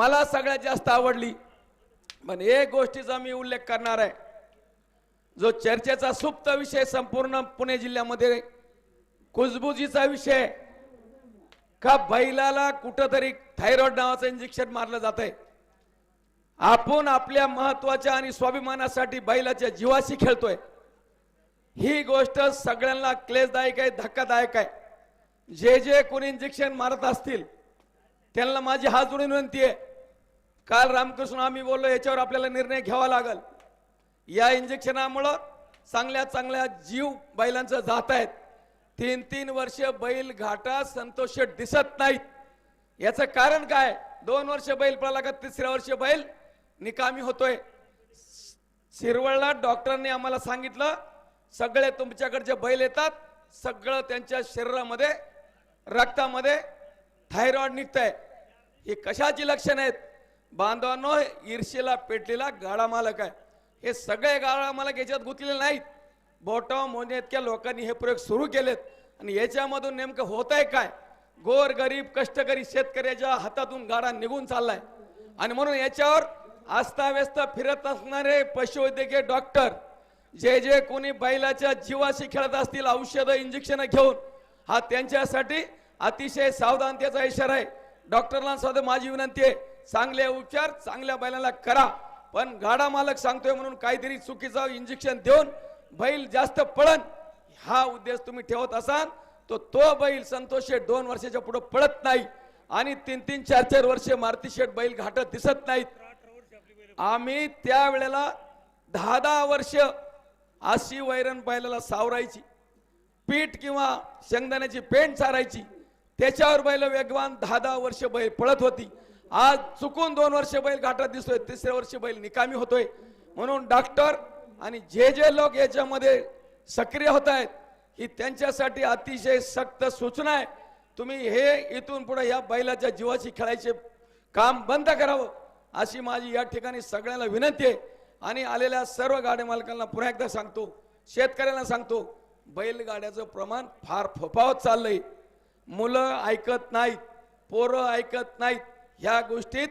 मला सगळ्यात जास्त आवडली. पण एक गोष्टीचा मी उल्लेख करणार आहे. जो चर्चेचा सुप्त विषय संपूर्ण पुणे जिल्ह्यामध्ये कुजबुजीचा विषय का बैलाला कुठंतरी थायरॉइड नावाचं इंजेक्शन मारलं जात आहे आपण आपल्या महत्त्वाच्या आणि स्वाभिमानासाठी बैलाच्या जीवाशी खेळतोय. ही गोष्ट सगळ्यांना क्लेशदायक आहे धक्कादायक आहे. जे जे कोणी इंजेक्शन मारत असतील त्यांना माझी हात जोडून विनंती आहे. काल रामकृष्ण आम्ही बोललो याच्यावर आपल्याला निर्णय घ्यावा लागल. या इंजेक्शनामुळं चांगल्या चांगल्या जीव बैलांचं जात आहेत. तीन तीन वर्ष बैल घाटात संतोष दिसत नाहीत. याचं कारण काय? दोन वर्ष बैल पळाला का तिसऱ्या वर्ष बैल निकामी होतोय. शिरवळला डॉक्टरांनी आम्हाला सांगितलं सगळे तुमच्याकडचे बैल येतात सगळं त्यांच्या शरीरामध्ये रक्तामध्ये थायरॉइड निघतंय. ही कशाची लक्षणं आहेत? बांधवांनो ईर्षेला पेटलेला गाडा मालक आहे. हे सगळे गाडा मालक याच्यात गुंतलेले नाहीत. बोटा मोजण्या इतक्या लोकांनी हे प्रयोग सुरू केलेत. आणि याच्यामधून नेमकं होत आहे काय? गोर गरीब कष्टकरी शेतकऱ्याच्या हातातून गाडा निघून चाललाय. आणि म्हणून याच्यावर आस्ताव्यस्त फिरत असणारे पशुवैद्यकीय डॉक्टर जे जे कोणी बैलाच्या जीवाशी खेळत असतील औषधं इंजेक्शन घेऊन हा त्यांच्यासाठी अतिशय सावधानतेचा इशारा आहे. डॉक्टरला सुद्धा माझी विनंती आहे. चांगले उपचार चांगल्या बैलाला करा. पण गाडा मालक सांगतोय म्हणून काहीतरी चुकीचं इंजेक्शन देऊन बैल जास्त पळन. हा उद्देश तुम्ही ठेवत असाल तो तो बैल संतोष शेठ दोन वर्षाच्या पुढे पळत नाही. आणि तीन तीन चार चार वर्षे मारुती शेठ बैल घाटत दिसत नाहीत. आम्ही त्यावेळेला दहा दहा वर्ष अशी वैरण बैलाला सावरायची. पीठ किंवा शेंगदाण्याची पेंट सारायची. त्याच्यावर बैल वेगवान दहा दहा वर्ष बैल पळत होती. आज चुकून दोन वर्ष बैल घाटात दिसतोय तिसऱ्या वर्षी बैल निकामी होतोय. म्हणून डॉक्टर आणि जे जे लोक याच्यामध्ये सक्रिय होत आहेत ही त्यांच्यासाठी अतिशय सक्त सूचना आहे. तुम्ही हे इथून पुढे या बैलाच्या जीवाची खेळायचे काम बंद करावं अशी माझी या ठिकाणी सगळ्यांना विनंती आहे. आणि आलेल्या सर्व गाड्या मालकांना पुन्हा एकदा सांगतो शेतकऱ्यांना सांगतो बैलगाड्याचं प्रमाण फार फोपावत चाललंय. मुलं ऐकत नाहीत पोरं ऐकत नाहीत ह्या गोष्टीत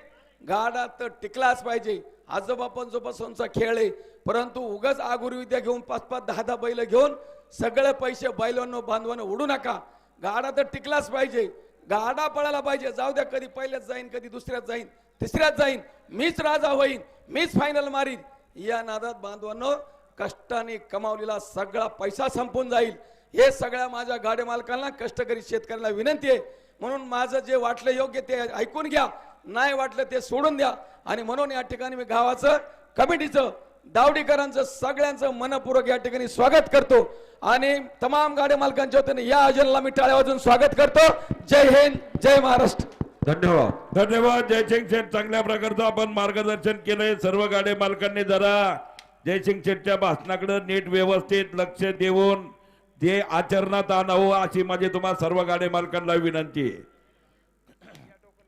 गाडा तर टिकलाच पाहिजे. आजोबा पंजोपासूनचा खेळ आहे. परंतु उगाच आगुरी विद्या घेऊन पाच पाच दहा दहा बैल घेऊन सगळे पैसे बैलांनो बांधवानं उडू नका. गाडा तर टिकलाच पाहिजे. गाडा पळायला पाहिजे. जाऊ द्या कधी पहिल्याच जाईन कधी दुसऱ्यात जाईन तिसऱ्यात जाईन. मीच राजा होईन मीच फायनल मारीन. या नादात बांधवांनो कष्टाने कमावलेला सगळा पैसा संपून जाईल. हे सगळ्या माझ्या गाडे मालकांना कष्टकरी शेतकऱ्यांना विनंती आहे. म्हणून माझं जे वाटलं योग्य ते ऐकून घ्या. नाही वाटलं ते सोडून द्या. आणि म्हणून या ठिकाणी मी गावाचं कमिटीचं दावडीकरांचं सगळ्यांचं मनपूर्वक या ठिकाणी स्वागत करतो. आणि तमाम गाड्या मालकांच्या वतीने या आयोजनाला मी टाळ्या वाजून स्वागत करतो. जय हिंद जय महाराष्ट्र. धन्यवाद. धन्यवाद. जयसिंग शेठ. चांगल्या प्रकारचं आपण मार्गदर्शन केलंय सर्व गाड्या मालकांनी जरा जयसिंग शेठच्या भाषणाकडे नीट व्यवस्थित लक्ष देऊन ते आचरणात आणावं अशी माझी तुम्हाला सर्व गाड्या मालकांना विनंती आहे.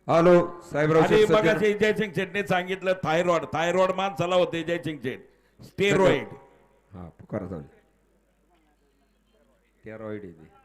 हॅलो साहेबराव मग. असे जयसिंग शेठने सांगितलं थायरॉइड थायरॉइड माणसाला होते जयसिंग शेठ स्टेरॉइड. हा पुकारा चालू तेरा आयडी यार